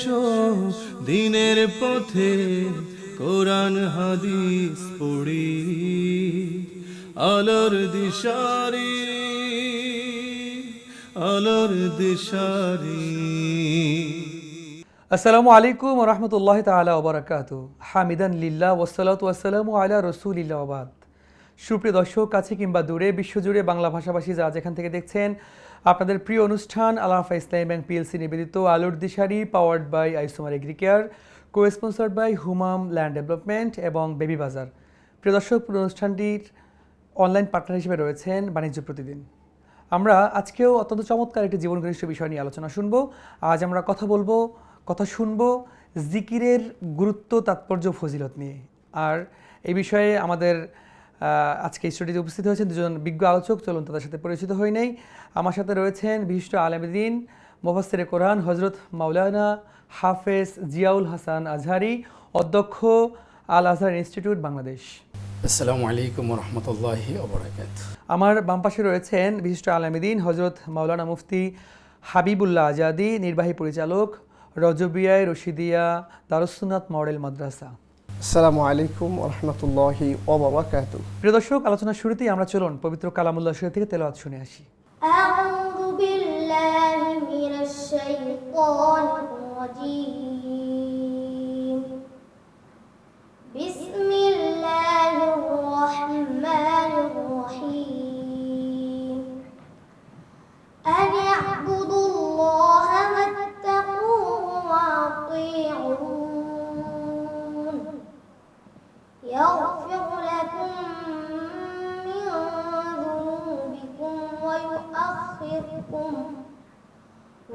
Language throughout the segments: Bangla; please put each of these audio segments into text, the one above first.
এসো দিনের পথে কোরআন, হাদিস পড়ি। আলোর দিশারি আলোর দিশারি। আসসালামু আলাইকুম রহমতুল্লাহ তালা ওবরাকাত হামিদান লিল্লাহ ওসালাত ওয়াসালামু আলা রসুলিল্লা ওবাদ সুপ্রিয় দর্শক, কাছে কিংবা দূরে, বিশ্বজুড়ে বাংলা ভাষাভাষী যারা যেখান থেকে দেখছেন আপনাদের প্রিয় অনুষ্ঠান আলাফা ইসলাম ব্যাংক পিএলসি নিবেদিত আলোর দিশারি powered by Isomar Agricare co sponsored by Humam land development এবং বেবি বাজার প্রিয় দর্শক, পুরো অনুষ্ঠানটির অনলাইন পার্টনার হিসেবে রয়েছেন বাণিজ্য প্রতিদিন। আমরা আজকেও অত্যন্ত চমৎকার একটি জীবন ঘনিষ্ঠ বিষয় নিয়ে আলোচনা শুনব। আজ আমরা কথা বলব, কথা শুনব জিকিরের গুরুত্ব, তাৎপর্য, ফজিলত নিয়ে। আর এই বিষয়ে আমাদের আজকে স্টুডিওতে উপস্থিত হয়েছেন দুজন বিজ্ঞ আলোচক। চলুন তাদের সাথে পরিচিত হই নেই। আমার সাথে রয়েছেন বিশিষ্ট আলমদিন মোফাসের কোরআন হজরত মাওলানা হাফেজ জিয়াউল হাসান আজহারি অধ্যক্ষ আল আজহার ইনস্টিটিউট বাংলাদেশ। আসসালামু আলাইকুম রহমতুল্লাহি আমার বাম পাশে রয়েছেন বিশিষ্ট আলামিদিন হজরত মাওলানা মুফতি হাবিবুল্লাহ আজাদি নির্বাহী পরিচালক রজবিয়ায় রশিদিয়া দারুসুনাত মডেল মাদ্রাসা। আসসালামু আলাইকুম রহমতুল্লাহি ওবারাকাতু প্রিয় দর্শক আলোচনার শুরুতেই আমরা চলুন পবিত্র কালামুল্লাহ শরীফ থেকে তেলাওয়াত শুনে আসি। আউযু বিল্লাহি মিনাশ শাইতানির রাজীম।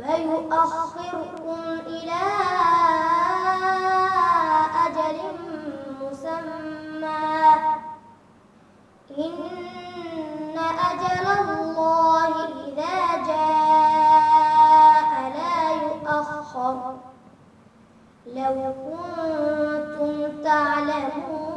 ويؤخركم إلى أجل مسمى. إن أجل الله إذا جاء لا يؤخر. لو كنتم تعلمون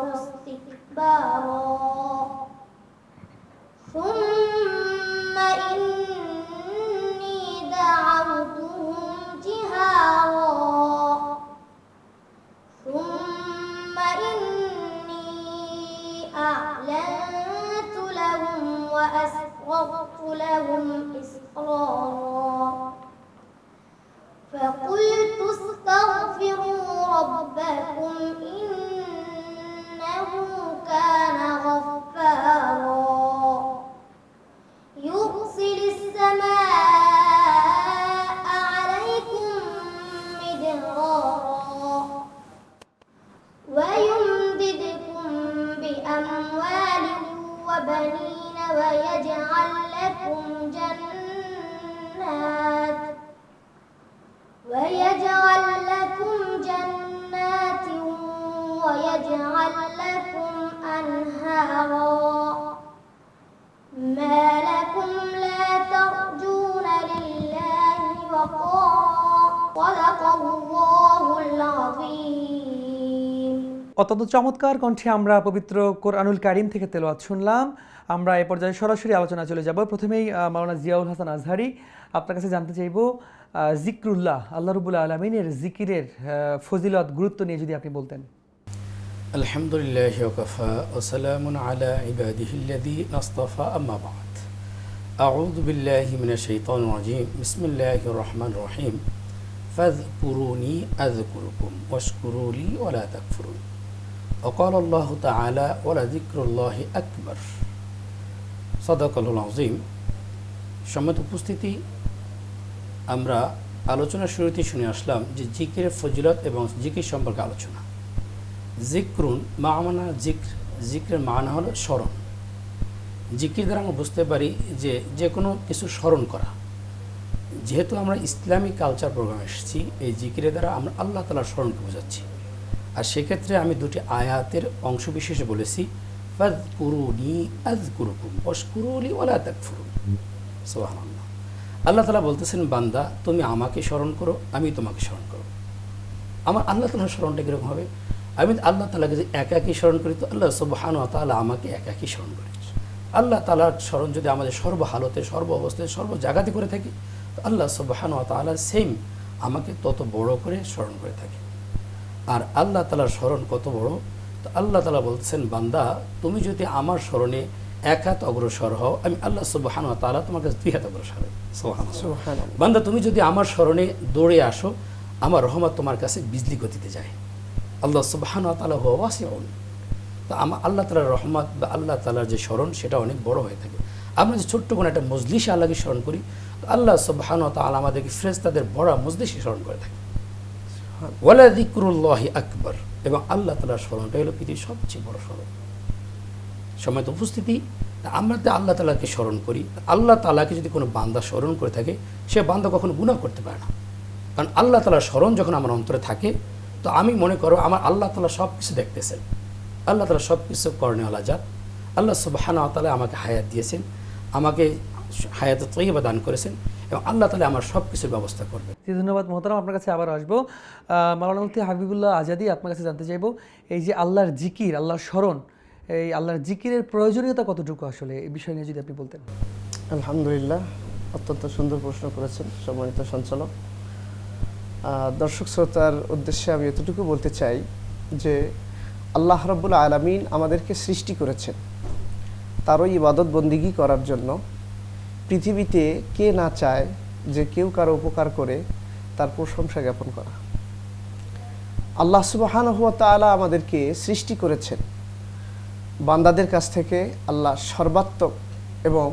واستكبروا استكبارا ثم إني دعوتهم جهارا. ثم إني أعلنت لهم وأسررت لهم إسرارا. فقلت استغفروا ربكم إنه অত্যন্ত চমৎকার কণ্ঠে আমরা পবিত্র কোরআনুল কারিম থেকে তেলাওয়াত শুনলাম আমরা এ পর্যায়ে সরাসরি আলোচনা চলে যাব প্রথমেই আহ, মাওলানা জিয়াউল হাসান আজহারি আপনার কাছে জানতে চাইব আহ, জিক্রুল্লাহ আল্লাহ রবুল আলমিনের জিকিরের আহ, ফজিলত গুরুত্ব নিয়ে যদি আপনি বলতেন আলহামদুলিল্লাহ ওকফা ওসালাম আলা ইবাদিহিল্লাদি নাস্তাফা আম্মা বাদ أعوذ بالله من الشيطان الرجيم بسم الله الرحمن الرحيم فاذكروني أذكركم واشكروا لي ولا تكفرون অকাল আল্লাহ তালা ওলা জিক্রুল্লাহ আকবর সদাকল আজিম সম্মত উপস্থিতি, আমরা আলোচনার শুরুতে শুনে আসলাম যে জিকিরের ফজিলত এবং জিকির সম্পর্কে আলোচনা। জিক্রুন মানা জিক্র, জিক্রের মানা হলো স্মরণ। জিকির দ্বারা আমরা বুঝতে পারি যে যে কোনো কিছু স্মরণ করা। যেহেতু আমরা ইসলামিক কালচার প্রোগ্রাম এসেছি, এই জিকিরের দ্বারা আমরা আল্লাহ তালার স্মরণকে বোঝাচ্ছি। আর সেক্ষেত্রে আমি দুটি আয়াতের অংশ বিশেষে বলেছি কুরুকুম আল্লাহ তালা বলতেছেন, বান্দা, তুমি আমাকে স্মরণ করো, আমি তোমাকে স্মরণ করো আমার আল্লাহ তালার স্মরণটা কীরকম হবে? আমি আল্লাহ তালাকে যদি একাকি স্মরণ করি তো আল্লাহ সুবহান তালা আমাকে একাকি স্মরণ করে। আল্লাহ তালার স্মরণ যদি আমাদের সর্ব হালতে, সর্ব অবস্থায়, সর্ব জায়গাতে করে থাকি, তো আল্লাহ সুবহান তালা সেম আমাকে তত বড় করে স্মরণ করে থাকে। আর আল্লাহ তালার স্মরণ কত বড়? তো আল্লাহ তালা বলছেন বান্দা তুমি যদি আমার স্মরণে এক হাত অগ্রসর হও আমি আল্লাহ সুবহান তালা তোমার কাছে দুই হাত অগ্রসর। বান্দা তুমি যদি আমার স্মরণে দৌড়ে আসো আমার রহমত তোমার কাছে বিজলি গতিতে যায়। আল্লাহ সুবহান তালা হওয়া ওয়াসিউন। তো আমার আল্লাহ তালার রহমত বা আল্লাহ তালার যে স্মরণ সেটা অনেক বড় হয়ে থাকে। আমরা যে ছোট্ট কোনো একটা মজলিসে আল্লাহকে স্মরণ করি তো আল্লাহ সুবহান তালা আমাদেরকে ফ্রেজ তাদের বড় মজলিসে স্মরণ করে থাকে। ওয়ালা দিকরুল্লাহি আকবর। এবং আল্লাহ তালার স্মরণটা হলো পৃথিবীর সবচেয়ে বড় স্মরণ। সময় তো উপস্থিতি। আমরা তো আল্লাহ তালাকে স্মরণ করি। আল্লাহ তালাকে যদি কোনো বান্দা স্মরণ করে থাকে, সে বান্দা কখনো গুনাহ করতে পারে না। কারণ আল্লাহ তালার স্মরণ যখন আমার অন্তরে থাকে, তো আমি মনে করো আমার আল্লাহ তালা সব কিছু দেখতেছেন। আল্লাহ তালা সব কিছু করণেওয়ালা যাত আল্লাহ সুবাহানা তালা আমাকে হায়াত দিয়েছেন। আমাকে হায়াত তৈবা দান করেছেন। এবং আল্লাহ তালা আমার সব কিছুর ব্যবস্থা করবে জি ধন্যবাদ মোহতারাম। আপনার কাছে আবার আসব। মাওলানা মুফতি হাবিবুল্লাহ আজাদি আপনার কাছে জানতে চাইব এই যে আল্লাহর জিকির আল্লাহর স্মরণ এই আল্লাহর জিকিরের প্রয়োজনীয়তা কতটুকু আসলে? এই বিষয় নিয়ে যদি আপনি বলতেন। আলহামদুলিল্লাহ অত্যন্ত সুন্দর প্রশ্ন করেছেন সম্মানিত সঞ্চালক। আহ, দর্শক শ্রোতার উদ্দেশ্যে আমি এতটুকু বলতে চাই যে আল্লাহ রব্বুল আলমিন আমাদেরকে সৃষ্টি করেছেন। তারও ইবাদত বন্দিগি করার জন্য পৃথিবীতে কে না চায় যে কেউ কারও উপকার করে, তার প্রশংসা জ্ঞাপন করা। আল্লাহ সুবাহান হুয়া তালা আমাদেরকে সৃষ্টি করেছেন। বান্দাদের কাছ থেকে আল্লাহ সর্বাত্মক এবং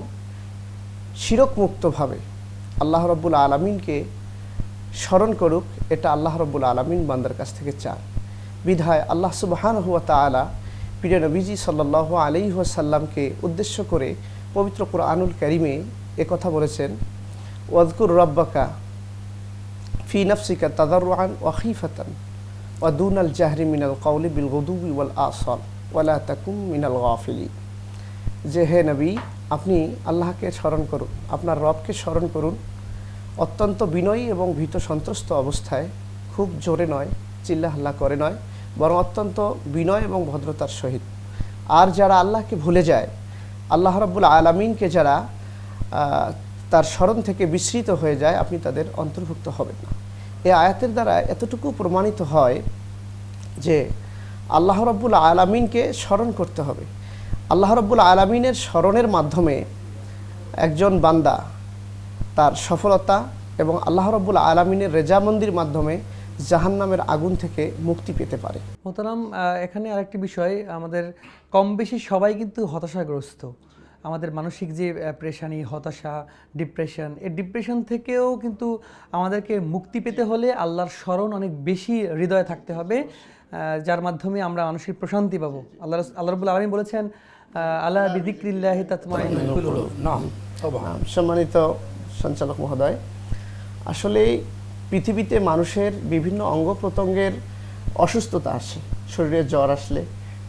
শিরকমুক্তভাবে আল্লাহ রব্বুল আলমিনকে স্মরণ করুক, এটা আল্লাহ রব্বুল আলমিন বান্দার কাছ থেকে চান বিধায় আল্লাহ সুবাহান হুয়া তালা প্রিয় নবীজি সাল্লাহ আলী সাল্লামকে উদ্দেশ্য করে পবিত্র কোরআনুল করিমে কথা বলেছেন, ওয়াজকুর রব্বাকা ফি নফসিকা তাদারুআন ওয়াখিফাতান ওয়াদুন আল জাহরি মিনাল কাউলি বিল গদুবি ওয়াল আসল ওয়ালা তাকুম মিনাল গাফিলি যে হে নবী, আপনি আল্লাহকে স্মরণ করুন, আপনার রবকে স্মরণ করুন। অত্যন্ত বিনয়ী এবং ভীত সন্ত্রস্ত অবস্থায় খুব জোরে নয় চিল্লা হাল্লা করে নয়, বরং অত্যন্ত বিনয় এবং ভদ্রতার সহিত। আর যারা আল্লাহকে ভুলে যায়, আল্লাহ রব্বুল আলমিনকে যারা তার স্মরণ থেকে বিস্মৃত হয়ে যায় আপনি তাদের অন্তর্ভুক্ত হবেন। না এই আয়াতের দ্বারা এতটুকু প্রমাণিত হয় যে আল্লাহ রব্বুল আলমিনকে স্মরণ করতে হবে। আল্লাহ রব্বুল আলমিনের স্মরণের মাধ্যমে একজন বান্দা তার সফলতা এবং আল্লাহ রব্বুল আলমিনের রেজামন্দির মাধ্যমে জাহান্নামের আগুন থেকে মুক্তি পেতে পারে। মোহতারাম আহ, এখানে আরেকটি বিষয় আমাদের কম বেশি সবাই কিন্তু হতাশাগ্রস্ত। আমাদের মানসিক যে প্রেশানি হতাশা ডিপ্রেশন এই ডিপ্রেশন থেকেও কিন্তু আমাদেরকে মুক্তি পেতে হলে আল্লাহর স্মরণ অনেক বেশি হৃদয়ে থাকতে হবে যার মাধ্যমে আমরা মানসিক প্রশান্তি পাবো। আল্লাহ আল্লাহ রবুল আলমী বলেছেন আল্লাহ বিদিক্রিল্লাহি সম্মানিত সঞ্চালক মহোদয় আসলে পৃথিবীতে মানুষের বিভিন্ন অঙ্গ প্রত্যঙ্গের অসুস্থতা আসে। শরীরে জ্বর আসলে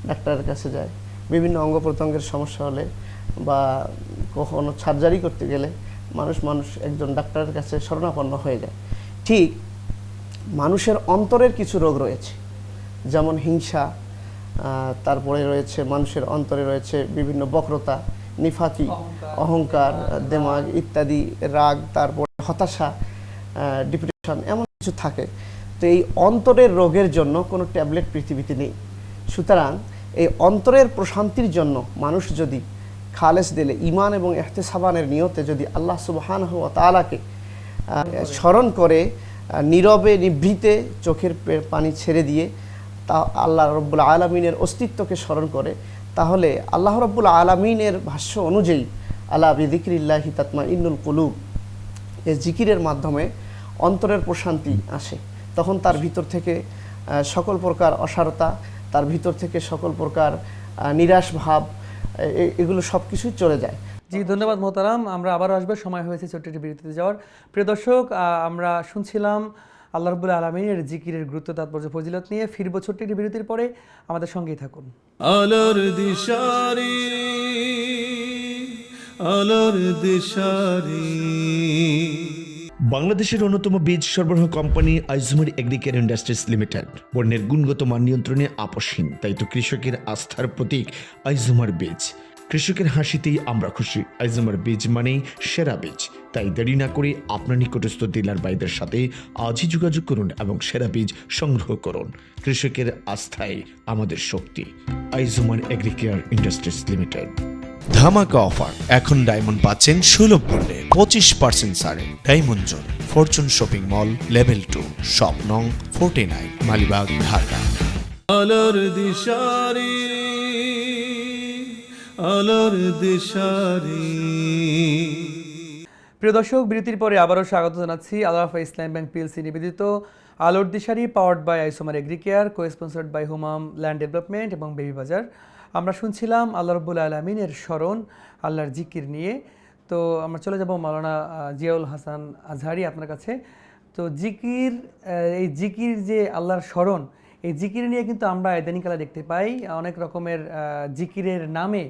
ডাক্তারের কাছে যায়। বিভিন্ন অঙ্গ প্রত্যঙ্গের সমস্যা হলে বা কখনো সার্জারি করতে গেলে মানুষ মানুষ একজন ডাক্তারের কাছে শরণাপন্ন হয়ে যায়। ঠিক মানুষের অন্তরের কিছু রোগ রয়েছে যেমন হিংসা তারপরে রয়েছে মানুষের অন্তরে রয়েছে বিভিন্ন বক্রতা নিফাকি অহংকার দেমাগ ইত্যাদি রাগ তারপরে হতাশা ডিপ্রেশন এমন কিছু থাকে। তো এই অন্তরের রোগের জন্য কোনো ট্যাবলেট পৃথিবীতে নেই। সুতরাং এই অন্তরের প্রশান্তির জন্য মানুষ যদি খালেস দিলে ইমান এবং এহতেসাবানের নিয়তে যদি আল্লাহ সুবহান ও তালাকে স্মরণ করে নীরবে, নিভৃতে চোখের পানি ছেড়ে দিয়ে তা আল্লাহ রব্বুল আলমিনের অস্তিত্বকে স্মরণ করে, তাহলে আল্লাহ রব্বুল আলমিনের ভাষ্য অনুযায়ী আল্লাহ বিদিক্রিল্লাহি তাতমা ইন্নুল কুলুব, এ জিকিরের মাধ্যমে অন্তরের প্রশান্তি আসে। তখন তার ভিতর থেকে সকল প্রকার অসারতা, তার ভিতর থেকে সকল প্রকার নিরাশ ভাব এগুলো সব কিছুই চলে যায়। জি ধন্যবাদ মোহতারাম। আমরা আবার আসবে। সময় হয়েছে ছোট্ট একটি বিরতিতে যাওয়ার। প্রিয় দর্শক আমরা শুনছিলাম আল্লাহ রবুল আলমিনের জিকিরের গুরুত্ব তাৎপর্য ফজিলত নিয়ে। ফিরব ছোট্ট একটি বিরতির পরে। আমাদের সঙ্গেই থাকুন। আলোর দিশারি আলোর দিশারি। বাংলাদেশের অন্যতম বীজ সরবরাহ company Isomar Agricare Industries Limited. পণ্যের গুণগত মান নিয়ন্ত্রণে আপসহীন তাই তো কৃষকের আস্থার প্রতীক আইজুমার বীজ। কৃষকের হাসিতেই আমরা খুশি। আইজুমার বীজ মানেই সেরা বীজ। তাই দেরি না করে আপনার নিকটস্থ ডিলার বাইদের সাথে আজই যোগাযোগ করুন এবং সেরা বীজ সংগ্রহ করুন। কৃষকের আস্থায় আমাদের শক্তি। Isomar Agricare Industries Limited. ধামাকা অফার। এখন ডায়মন্ড পাচ্ছেন সুলভ মূল্যে পঁচিশ পার্সেন্ট ছাড়ে diamond zone fortune shopping mall level two shop নং ফোর্টি নাইন মালিবাগ ঢাকা। আলোর দিশারি আলোর দিশারি। প্রিয় দর্শক বিরতির পরে আবারও স্বাগত জানাচ্ছি। আলাফা ইসলাম ব্যাংক পিএলসি নিবেদিত। আলোর দিশারি powered by Isomar Agricare co sponsored by Humam land development এবং বেবি বাজার আমরা শুনছিলাম আল্লাহ রব্বুল আলমিনের স্মরণ, আল্লাহর জিকির নিয়ে। তো আমরা চলে যাব মালানা জিয়াউল হাসান আজহারি আপনার কাছে। তো জিকির এই জিকির যে আল্লাহর স্মরণ, এই জিকির নিয়ে কিন্তু আমরা এদানিকালা দেখতে পাই। অনেক রকমের জিকিরের নামে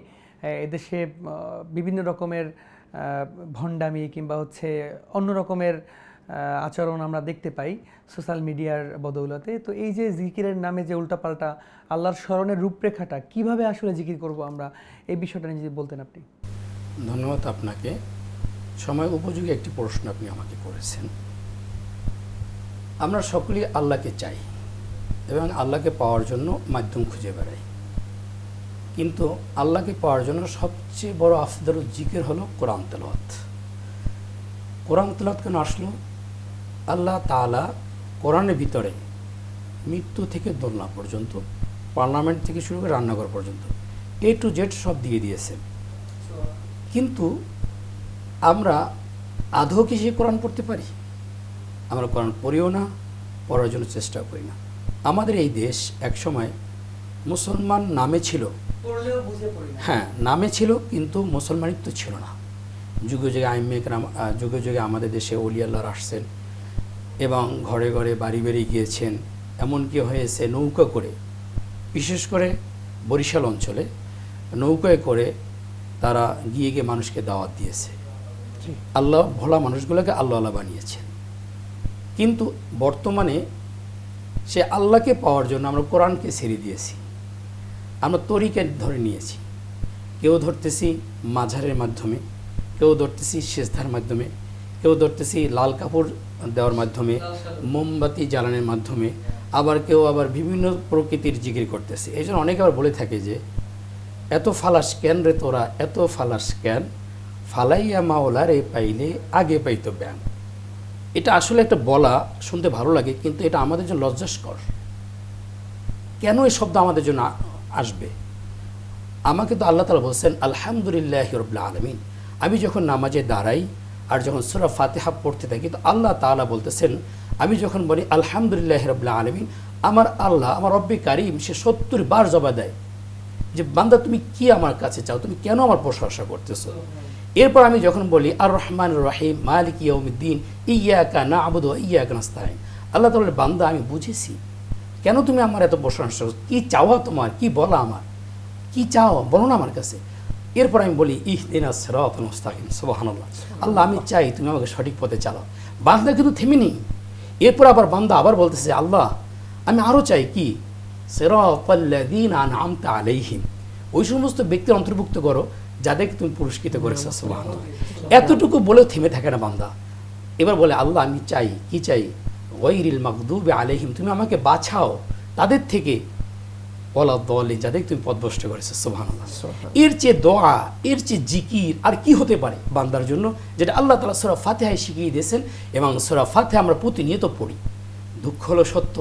এদেশে বিভিন্ন রকমের ভণ্ডামি কিংবা হচ্ছে অন্য রকমের আচরণ আমরা দেখতে পাই সোশ্যাল মিডিয়ার বদৌলতে। তো এই যে জিকিরের নামে যে উল্টাপাল্টা আল্লাহর স্মরণের রূপরেখাটা, কীভাবে আসলে জিকির করব আমরা? এই বিষয়টা নিয়ে যদি বলতেন আপনি। ধন্যবাদ আপনাকে। সময় উপযোগী একটি প্রশ্ন আপনি আমাকে করেছেন। আমরা সকলেই আল্লাহকে চাই এবং আল্লাহকে পাওয়ার জন্য মাধ্যম খুঁজে বেড়াই। কিন্তু আল্লাহকে পাওয়ার জন্য সবচেয়ে বড় আফদল জিকির হলো কোরআন তেলাওয়াত। কোরআন তেলাওয়াত কেন আসলো? আল্লাহ তাআলা কোরআনের ভিতরে মৃত্যু থেকে দোলনা পর্যন্ত পার্লামেন্ট থেকে শুরু করে রান্নাঘর পর্যন্ত এ টু জেড সব দিয়ে দিয়েছে। কিন্তু আমরা আদৌ কি সে কোরআন পড়তে পারি আমরা কোরআন পড়িও না পড়ার জন্য চেষ্টা করি না। আমাদের এই দেশ একসময় মুসলমান নামে ছিল। হ্যাঁ নামে ছিল কিন্তু মুসলমানিত্ব ছিল না। যুগে যুগে আইমেকরাম যুগে যুগে আমাদের দেশে অলিয়াল্লাহর আসছেন এবং ঘরে ঘরে বাড়ি বাড়ি গিয়েছেন এমনকি হয়েছে নৌকা করে বিশেষ করে বরিশাল অঞ্চলে নৌকায় করে তারা গিয়ে গিয়ে মানুষকে দাওয়াত দিয়েছে। আল্লাহ ভোলা মানুষগুলোকে আল্লাহ আল্লাহ বানিয়েছেন। কিন্তু বর্তমানে সে আল্লাহকে পাওয়ার জন্য আমরা কোরআনকে ছেড়ে দিয়েছি। আমরা তরিকে ধরে নিয়েছি। কেউ ধরতেছি মাঝারের মাধ্যমে কেউ ধরতেছি শেষধার মাধ্যমে কেউ ধরতেছি লাল কাপড় দেওয়ার মাধ্যমে, মোমবাতি জ্বালানোর মাধ্যমে, আবার কেউ আবার বিভিন্ন প্রকৃতির জিকির করতেছে। এই জন্য অনেকে আবার বলে থাকে যে, এত ফালাস কেন রে তোরা? এত ফালাস কেন? ফালাইয়া মাওলা রে পাইলে আগে পাইতো ব্যান এটা আসলে একটা বলা, শুনতে ভালো লাগে, কিন্তু এটা আমাদের জন্য লজ্জাস্কর। কেন এই শব্দ আমাদের জন্য আসবে? আমাকে তো আল্লাহ তালা বলছেন, আলহামদুলিল্লাহ রবিল্লা আলমিন। আমি যখন নামাজে দাঁড়াই আর যখন সুরা ফাতেহা পড়তে থাকি, তো আল্লাহ তাআলা বলতেছেন, আমি যখন বলি, আলহামদুলিল্লাহ রবিল্লা আলমিন আমার আল্লাহ, আমার রব্বি কারিম, সে সত্তর বার জবা দেয় যে, বান্দা, তুমি কি আমার কাছে চাও? তুমি কেন আমার প্রশংসা করতেছো? এরপর আমি যখন বলি আর রহমান রহিম, মালিক ইয়ৌমিদ্দিন ইয়াকা না আবুদ ইয়াকা নাস্তাইন আল্লাহ তাআলা বান্দা, আমি বুঝেছি। কেন তুমি আমার এত প্রশংসা? কি চাওয়া তোমার? কি বলা আমার? কি চাও? বলো না আমার কাছে। এরপর আমি বলি, ইহ দিনা সেরাত মুস্তাকিম, সুবহানাল্লাহ। আল্লাহ, আমি চাই তুমি আমাকে সঠিক পথে চালাও। বান্দা কিন্তু থেমে নেই এরপর আবার বান্দা আবার বলতেছে, আল্লাহ, আমি আরও চাই কি? সেরাতাল্লাযীন আনআমতা আলাইহিম। ওই সমস্ত ব্যক্তির অন্তর্ভুক্ত করো, যাদেরকে তুমি পুরস্কৃত করেছ, সুবহানাল্লাহ। এতটুকু বলেও থেমে থাকে না বান্দা। এবার বলে, আল্লাহ, আমি চাই, কি চাই? ওয়াইরিল মাকদুবে আলাইহিম, তুমি আমাকে বাছাও। তাদের থেকে বলা দলে যাদের তুমি পদভষ্ট করেছ সুবহানাল্লাহ। এর চেয়ে দোয়া এর চেয়ে জিকির আর কি হতে পারে বান্দার জন্য? যেটা আল্লাহ তালা সুরা ফাতেহায় শিখিয়ে দিয়েছেন এবং সুরা ফাতে আমরা প্রতিনিয়ত পড়ি। দুঃখ হলো সত্য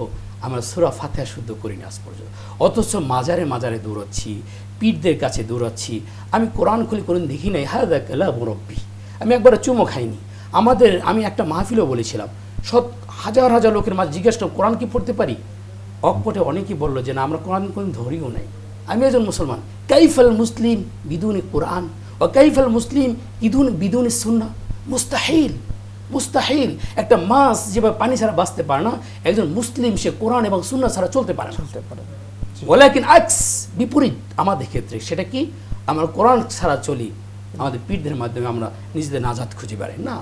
আমরা সুরা ফাতেহা শুদ্ধ করি না আজ পর্যন্ত। অথচ মাজারে মাজারে দৌড়াচ্ছি পীরদের কাছে দৌড়াচ্ছি। আমি কোরআন খুলে কোনদিন দেখি নাই হ্যাঁ দেখ মুরব্বী আমি একবার চুমো খাইনি। আমাদের আমি একটা মাহফিলও বলেছিলাম সৎ হাজার হাজার লোকের মাঝে জিজ্ঞেস কোরআন কি পড়তে পারি? অকপটে অনেকেই বলল যে না আমরা কোরআন কোন ধরিও নাই। আমি একজন মুসলমান। কাইফাল মুসলিম বিদুনি কোরআন? ও কাইফাল মুসলিম ইদুন বিদুনি সুন্না মুস্তাহিল মুস্তাহিল। একটা মাস যেভাবে পানি ছাড়া বাঁচতে পারে না একজন মুসলিম সে কোরআন এবং সুন্না ছাড়া চলতে পারে চলতে পারে ওলাকিন আক্স বিপরীত আমাদের ক্ষেত্রে। সেটা কি? আমরা কোরআন ছাড়া চলি আমাদের পীরদের মাধ্যমে আমরা নিজেদের নাজাদ খুঁজে বেড়াই। না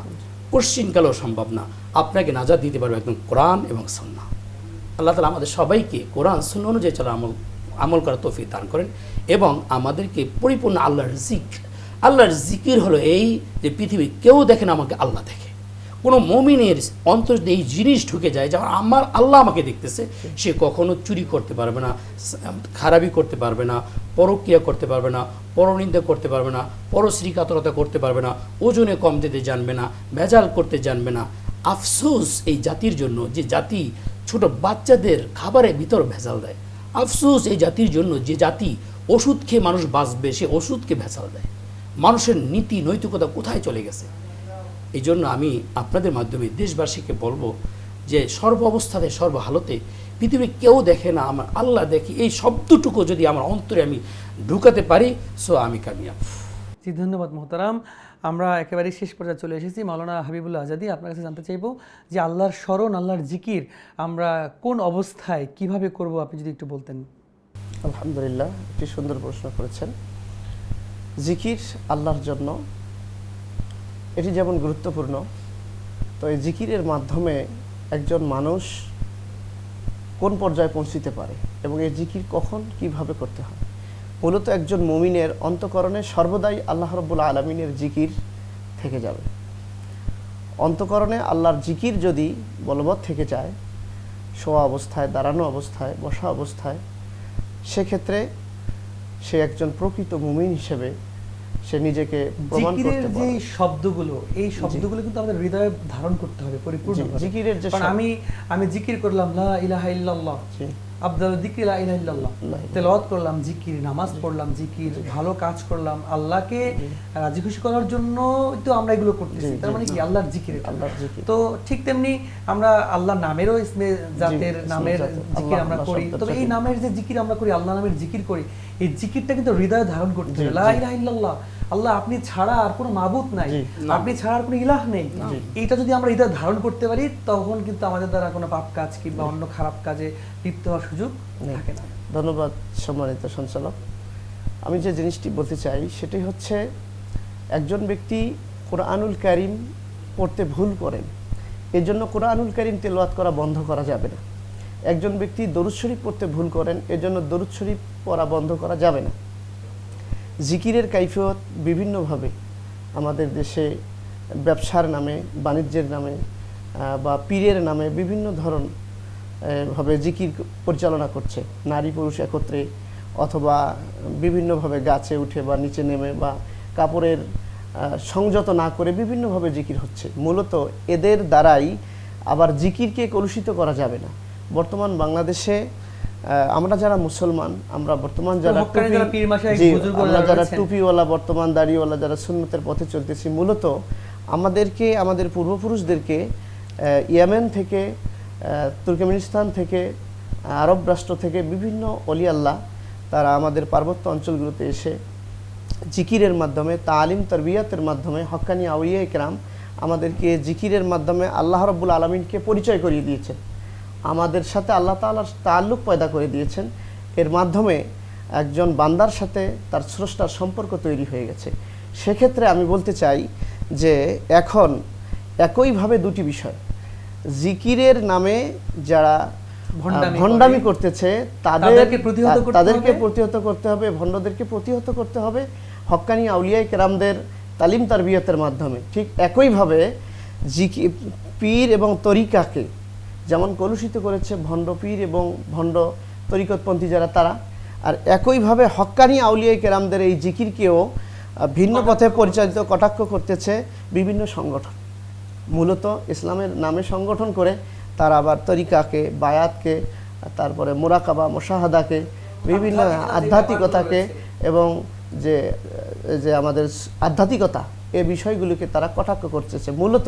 পশ্চিমকালেও সম্ভব না। আপনাকে নাজাদ দিতে পারবে একদম কোরআন এবং সন্না আল্লাহ তালা আমাদের সবাইকে কোরআন শূন্য অনুযায়ী চলা আমল আমল করার তৌফিক দান করেন এবং আমাদেরকে পরিপূর্ণ আল্লাহর জিক, আল্লাহর জিকির হলো এই যে পৃথিবী কেউ দেখে না আমাকে আল্লাহ দেখে। কোনো মমিনের অন্তর এই জিনিস ঢুকে যায় যে আমার আল্লাহ আমাকে দেখতেছে, সে কখনো চুরি করতে পারবে না খারাপি করতে পারবে না, পরক্রিয়া করতে পারবে না, পরনিন্দা করতে পারবে না পরশ্রী কাতরতা করতে পারবে না, ওজনে কম দিতে জানবে না, ভেজাল করতে জানবে না। আফসোস এই জাতির জন্য যে জাতি ছোট বাচ্চাদের খাবারের ভিতর ভেজাল দেয়। আফসোস এই জাতির জন্য যে জাতি ওষুধ খেয়ে মানুষ বাঁচবে, সে ওষুধকে ভেজাল দেয়। মানুষের নীতি, নৈতিকতা কোথায় চলে গেছে? এই জন্য আমি আপনাদের মাধ্যমে দেশবাসীকে বলব যে সর্ব অবস্থাতে, সর্ব হালতে পৃথিবী কেউ দেখে না, আমার আল্লাহ দেখি এই শব্দটুকু যদি আমার অন্তরে আমি ঢুকাতে পারি সো আমি কামিয়াব। জি, ধন্যবাদ মোহতারাম। আমরা একেবারে শেষ পর্যায়ে চলে এসেছি। মাওলানা হাবিবুল্লাহ আজাদি, আপনার কাছে জানতে চাইব যে আল্লাহর স্মরণ, আল্লাহর জিকির আমরা কোন অবস্থায় কীভাবে করব, আপনি যদি একটু বলতেন। আলহামদুলিল্লাহ, একটি সুন্দর প্রশ্ন করেছেন। জিকির আল্লাহর জন্য, এটি যেমন গুরুত্বপূর্ণ, তো এই জিকিরের মাধ্যমে একজন মানুষ কোন পর্যায়ে পৌঁছিতে পারে এবং এই জিকির কখন কীভাবে করতে হয়? মূলত একজন মুমিনের অন্তকরণে সর্বদাই আল্লাহ রব্বুল আলমিনের জিকির থেকে যাবে। অন্তকরণে আল্লাহর জিকির যদি বলবৎ থেকে যায় শোয়া অবস্থায় দাঁড়ানো অবস্থায় বসা অবস্থায় সেক্ষেত্রে সে একজন প্রকৃত মুমিন হিসেবে সে নিজেকে প্রমাণ করতে যে শব্দগুলো এই শব্দগুলো কিন্তু আমাদের হৃদয়ে ধারণ করতে হবে পরিপূর্ণ জিকিরের যে আমি আমি জিকির করলাম লা ইলাহা ইল্লাল্লাহ। আব্দুল জিকির তেলাওয়াত করলাম জিকির নামাজ পড়লাম জিকির ভালো কাজ করলাম আল্লাহকে রাজি খুশি করার জন্য তো আমরা এগুলো করতেছি। তার মানে কি? আল্লাহর জিকির আল্লাহর জিকির। তো ঠিক তেমনি আমরা আল্লাহ নামেরও ইসমে জাতের নামের জিকির আমরা করি। তবে এই নামের যে জিকির আমরা করি আল্লাহ নামের জিকির করি এই জিকিরটা কিন্তু হৃদয়ে ধারণ করতে হবে। লা ইলাহা ইল্লাল্লাহ। আল্লাহ আপনি ছাড়া আর কোনো মাবুদ নাই। আপনি ছাড়া আর কোনো ইলাহ নেই। এইটা যদি আমরা হৃদয়ে ধারণ করতে পারি তখন কিন্তু আমাদের দ্বারা কোনো পাপ কাজ কিংবা অন্য খারাপ কাজে লিপ্ত হওয়ার সুযোগ। থাকে না। ধন্যবাদ সম্মানিত সঞ্চালক। আমি যে জিনিসটি বলতে চাই সেটি হচ্ছে একজন ব্যক্তি কোরআনুল কারিম পড়তে ভুল করেন এর জন্য কোরআনুল কারিম তেলাওয়াত করা বন্ধ করা যাবে না। একজন ব্যক্তি দরুদ শরীফ পড়তে ভুল করেন এর জন্য দরুদ শরীফ পড়া বন্ধ করা যাবে না। জিকিরের কাইফিয়ত বিভিন্নভাবে আমাদের দেশে ব্যবসার নামে বাণিজ্যের নামে বা পীরের নামে বিভিন্ন ধরন ভাবে জিকির পরিচালনা করছে। নারী পুরুষ একত্রে অথবা বিভিন্নভাবে গাছে উঠে বা নিচে নেমে বা কাপড়ের সংযত না করে বিভিন্নভাবে জিকির হচ্ছে। মূলত এদের দ্বারাই আবার জিকিরকে কলুষিত করা যাবে না। বর্তমান বাংলাদেশে আমরা যারা মুসলমান আমরা বর্তমান যারা আমরা যারা টুপিওয়ালা বর্তমান দাড়িওয়ালা যারা সুন্নতের পথে চলতেছি মূলত আমাদেরকে আমাদের পূর্বপুরুষদেরকে ইয়েমেন থেকে তুর্কমেনিস্তান থেকে, আরব রাষ্ট্র থেকে বিভিন্ন অলি আল্লাহ তারা আমাদের পার্বত্য অঞ্চলগুলোতে এসে জিকিরের মাধ্যমে, তালিম, তরবিয়াতের মাধ্যমে হক্কানি আউলিয়া একরাম আমাদেরকে জিকিরের মাধ্যমে আল্লাহ রব্বুল আলমিনকে পরিচয় করিয়ে দিয়েছেন। আমাদের সাথে আল্লাহ তাআলার তাল্লুক পয়দা করে দিয়েছেন। এর মাধ্যমে একজন বান্দার সাথে তার স্রষ্টার সম্পর্ক তৈরি হয়ে গেছে। সেক্ষেত্রে আমি বলতে চাই যে এখন একইভাবে দুটি বিষয়। জিকিরের নামে যারা ভণ্ডামি করতেছে তাদেরকে প্রতিহত তাদেরকে প্রতিহত করতে হবে ভণ্ডদেরকে প্রতিহত করতে হবে হক্কানি আউলিয়াই কেরামদের তালিম তারবিয়তের মাধ্যমে। ঠিক একইভাবে জিকি পীর এবং তরিকাকে যেমন কলুষিত করেছে ভণ্ড পীর এবং ভণ্ড তরিকতপন্থী যারা তারা আর একইভাবে হক্কানি আউলিয়াই কেরামদের এই জিকিরকেও ভিন্ন পথে পরিচালিত কটাক্ষ করতেছে বিভিন্ন সংগঠন। মূলত ইসলামের নামে সংগঠন করে তারা আবার তরিকাকে বায়াতকে তারপরে মোরাকাবা মোশাহাদাকে বিভিন্ন আধ্যাত্মিকতাকে এবং যে যে আমাদের আধ্যাত্মিকতা এই বিষয়গুলিকে তারা কটাক্ষ করতেছে। মূলত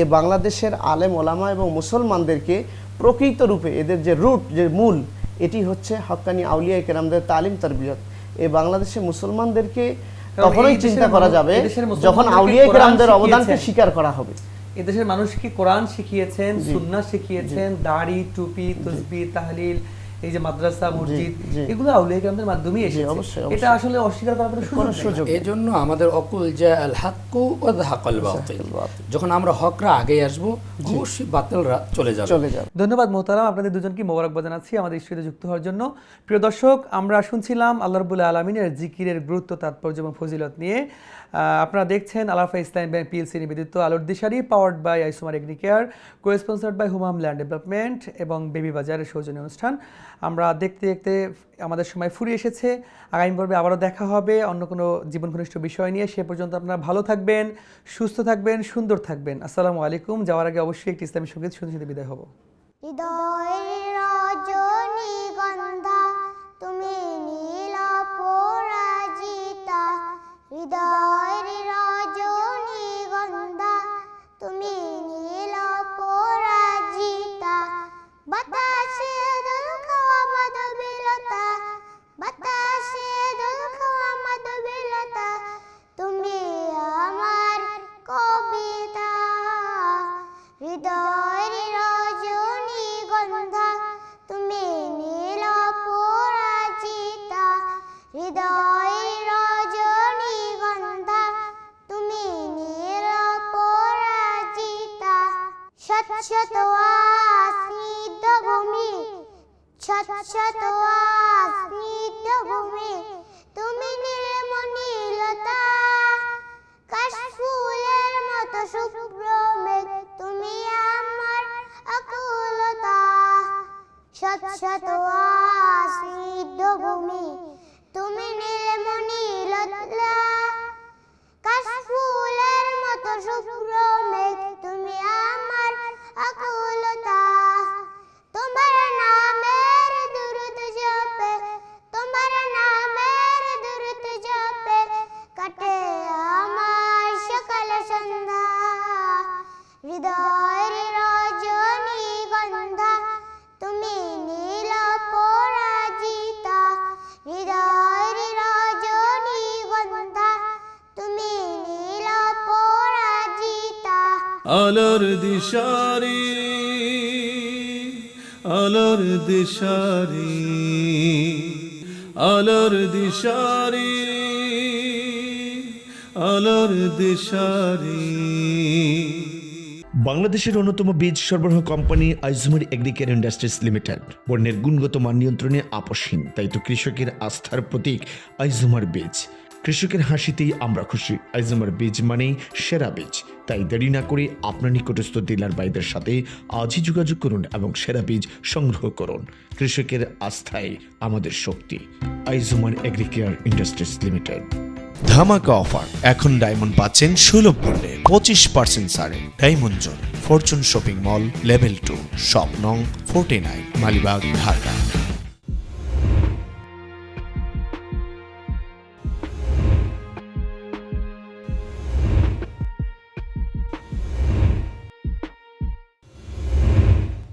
এ বাংলাদেশের আলেম ওলামা এবং মুসলমানদেরকে প্রকৃত রূপে এদের যে রুট যে মূল এটি হচ্ছে হক্কানি আউলিয়া কেরামদের তালিম তরবিয়ত। এই বাংলাদেশে মুসলমানদেরকে তখনই চিন্তা করা যাবে যখন আউলিয়া কেরামদের অবদানকে স্বীকার করা হবে। এদেশের মানুষকে কোরআন শিখিয়েছেন সুন্নাহ শিখিয়েছেন দাড়ি টুপি তসবি তাহলিল এই যে মাদ্রাসা মসজিদ এগুলো আউলিয়া এসেছে। এটা আসলে অস্বীকার করার কোনো সুযোগ এই জন্য আমাদের অকুল যা আল হাক্কু ও হাকাল বাতিল। যখন আমরা হকরা আগে আসব অবশ্যই বাতিলরা চলে যাবে। চলে যাবে। ধন্যবাদ মোহতারাম আপনাদের দুজনকে মোবারকবাদ জানাচ্ছি আমাদের স্টুডিওতে যুক্ত হওয়ার জন্য। প্রিয় দর্শক আমরা শুনছিলাম আল্লাহ রবুল্লা আলমিনের জিকিরের গুরুত্ব তাৎপর্য এবং ফজিলত নিয়ে। আপনারা দেখছেন আলাফা ইসলাম ব্যাংক পিএলসি নিবেদিত আলোর দিশারি powered by Isomar Agricare co sponsored by Humam land development এবং বেবি বাজারের সৌজন্য অনুষ্ঠান। আমরা দেখতে দেখতে আমাদের সময় ফুরিয়ে এসেছে। আগামী পর্বে আবারও দেখা হবে। অন্য কোনো জীবন ঘনিষ্ঠ বিষয় নিয়ে সে পর্যন্ত আপনারা ভালো থাকবেন, সুস্থ থাকবেন, সুন্দর থাকবেন। আসসালামু আলাইকুম। যাওয়ার আগে অবশ্যই একটি ইসলামী সংগীত শুনতে শুনতে বিদায় হব। হৃদয়ের রজনীগন্ধা হৃদয়ের শত আসনিদ্ধ ভূমি শত আলোর দিশারি আলোর দিশারি আলোর দিশারি আলোর দিশারি। বাংলাদেশের অন্যতম বীজ সরবরাহ company Isomar Agricare Industries Limited. বন্যের গুণগত মান নিয়ন্ত্রণে আপসহীন, তাই তো কৃষকের আস্থার প্রতীক আইজুমার বীজ। কৃষকের হাসিতেই আমরা খুশি। আইজমার বীজ মানেই সেরা বীজ। তাই দেরি না করে আপনার নিকটস্থ ডিলার বাইদের সাথে আজই যোগাযোগ করুন এবং সেরা বীজ সংগ্রহ করুন। কৃষকের আস্থায় আমাদের শক্তি। Isomar Agricare Industries Limited. ধামাকা অফার। এখন ডায়মন্ড পাচ্ছেন সুলভ মূল্যে পঁচিশ পার্সেন্ট সারে diamond zone, fortune shopping mall, level two shop নং ফোর্টি নাইন, মালিবাগ, ঢাকা।